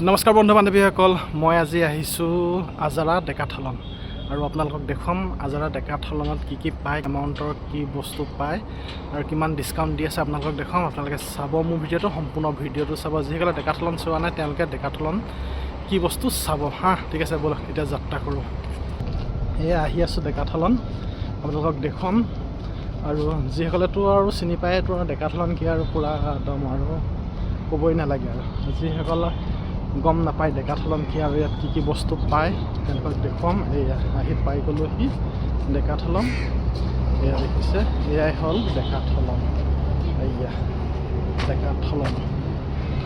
নমস্কাৰ বন্ধু বান্ধৱীসকল মই আজি আহিছোঁ আজাৰা ডেকাথলন। আৰু আপোনালোকক দেখুৱাম আজাৰা ডেকাথলনত কি কি পায় এমাউণ্টৰ কি বস্তু পায় আৰু কিমান ডিছকাউণ্ট দি আছে আপোনালোকক দেখুৱাম। আপোনালোকে চাব মোৰ ভিডিঅ'টো সম্পূৰ্ণ ভিডিঅ'টো চাব। যিসকলে ডেকাথলন চোৱা নাই তেওঁলোকে ডেকাথলন কি বস্তু চাব হা? ঠিক আছে ব'লক এতিয়া যাত্ৰা কৰোঁ। এয়া আহি আছোঁ ডেকাথলন আপোনালোকক দেখুৱাম। আৰু যিসকলেতো আৰু চিনি পায়েতো আৰু ডেকাথলন কি আৰু পূৰা একদম আৰু ক'বই নালাগে আৰু। যিসকলে গম নাপায় ডেকাথলন কি আৰু ইয়াত কি কি বস্তু পায়, তেওঁলোকক দেখুৱাম। এয়া আহি পাই গ'লোহি ডেকাথলন। এয়া দেখিছে, এয়াই হ'ল ডেকাথলন। এয়া ডেকাথলন।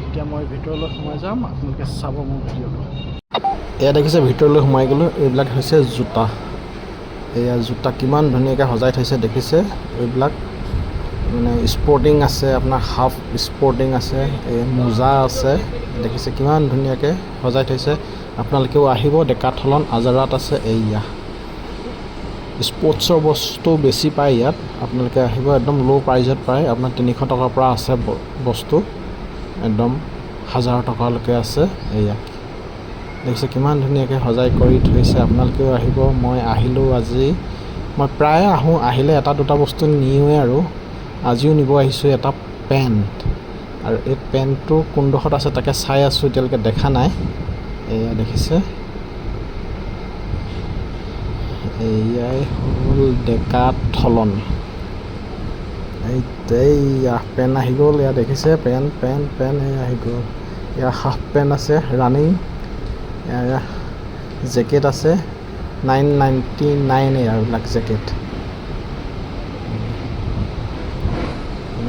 এতিয়া মই ভিতৰলৈ সোমাই যাম, আপোনালোকে চাব মোৰ ভিডিঅ'টো। এয়া দেখিছে, ভিতৰলৈ সোমাই গ'লোঁ। এইবিলাক হৈছে জোতা। এয়া জোতা কিমান ধুনীয়াকৈ সজাই থৈছে, দেখিছে? এইবিলাক মানে স্পৰ্টিং আছে আপোনাৰ হাফ স্পৰ্টিং আছে এই মোজা আছে দেখিছে কিমান ধুনীয়াকৈ সজাই থৈছে। আপোনালোকেও আহিব ডেকাথলন আজাৰাত আছে এইয়া। স্পৰ্টছৰ বস্তু বেছি পায় ইয়াত। আপোনালোকে আহিব একদম ল' প্ৰাইজত পায়। আপোনাৰ তিনিশ টকাৰ পৰা আছে বস্তু। একদম হাজাৰ টকালৈকে আছে এয়া দেখিছে কিমান ধুনীয়াকৈ সজাই কৰি থৈছে। আপোনালোকেও আহিব মই আহিলোঁ আজি। মই প্ৰায় আহোঁ আহিলে এটা দুটা বস্তু নিওঁৱে আৰু। আজিও নিব, আহিছোঁ এটা পেণ্ট। আৰু এই পেণ্টটো কোনডোখৰত আছে তাকে চাই আছোঁ, এতিয়ালৈকে দেখা নাই। এয়া দেখিছে। এয়াই হ'ল ডেকাথলন এই এইয়া পেণ্ট আহি গ'ল এয়া দেখিছে, পেণ্ট পেণ্ট পেণ্ট, এয়া আহি গ'ল। এয়া হাফ পেণ্ট আছে ৰানিং এয়া জেকেট আছে, নাইন নাইণ্টি নাইন এইবিলাক জেকেট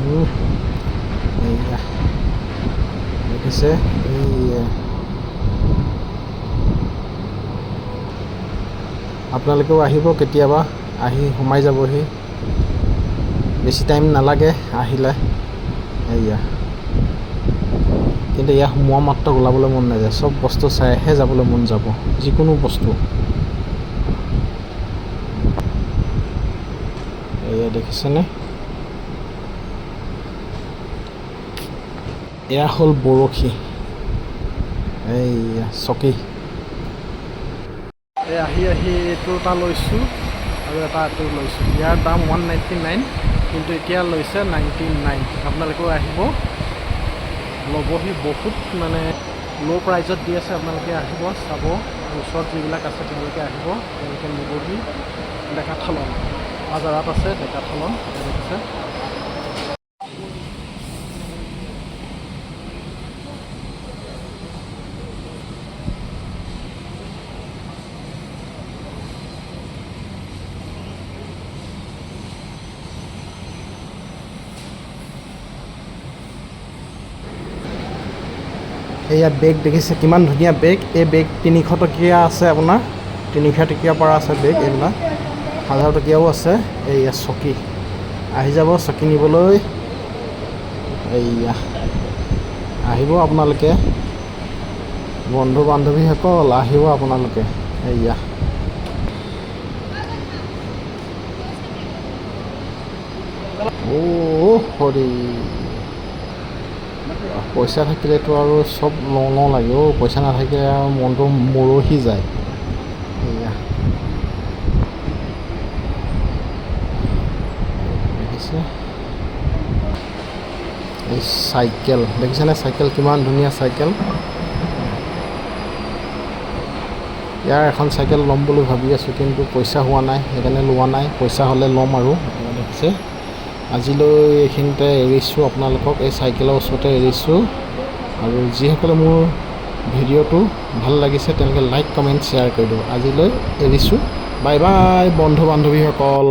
উম, এইয়া দেখিছে এইয়া আপোনালোকেও আহিব কেতিয়াবা, আহি সোমাই যাবহি। বেছি টাইম নালাগে আহিলে। এয়া কিন্তু ইয়াত সোমোৱা মাত্ৰ ওলাবলৈ মন নাযায়। চব বস্তু চাইহে যাবলৈ মন যাব। যিকোনো বস্তু। এয়া দেখিছেনে? এয়া হ'ল বৰশী। এইয়া চকী। এই আহি আহি এইটো এটা লৈছোঁ আৰু এটা এইটো লৈছোঁ। ইয়াৰ দাম ওৱান নাইণ্টি নাইন কিন্তু এতিয়া লৈছে নাইণ্টি নাইন আপোনালোকেও আহিব। ল'বহি বহুত মানে ল' প্ৰাইজত দি আছে, আপোনালোকে আহিব, চাব। ওচৰত যিবিলাক আছে, তেওঁলোকে আহিব। তেওঁলোকে নিবহি ডেকাথলন আজাৰাত আছে ডেকাথলন দেখিছে এয়া বেগ দেখিছে, কিমান ধুনীয়া বেগ এই বেগ তিনিশ টকীয়া আছে আপোনাৰ। তিনিশ টকীয়াৰ পৰা আছে বেগ এইবিলাক। হাজাৰ টকীয়াও আছে। এইয়া চকী। আহি যাব চকী নিবলৈ। এইয়া। আহিব আপোনালোকে। বন্ধু বান্ধৱীসকল, আহিব আপোনালোকে। এইয়া। অ' হৰি। পইচা থাকিলেতো আৰু চব লওঁ লওঁ লাগে অ' পইচা নাথাকিলে আৰু মনটো মৰহি যায়। এয়া এই চাইকেল দেখিছেনে চাইকেল? কিমান ধুনীয়া চাইকেল। ইয়াৰ এখন চাইকেল ল'ম বুলি ভাবি আছোঁ কিন্তু পইচা হোৱা নাই সেইকাৰণে লোৱা নাই। পইচা হ'লে ল'ম আৰু। দেখিছে? আজিলৈ এইখিনিতে এৰিছোঁ আপোনালোকক এই চাইকেলৰ ওচৰতে এৰিছোঁ। আৰু যিসকলে মোৰ ভিডিঅ'টো ভাল লাগিছে তেওঁলোকে লাইক কমেণ্ট শ্বেয়াৰ কৰি দিব আজিলৈ এৰিছোঁ। বাই বাই বন্ধু বান্ধৱীসকল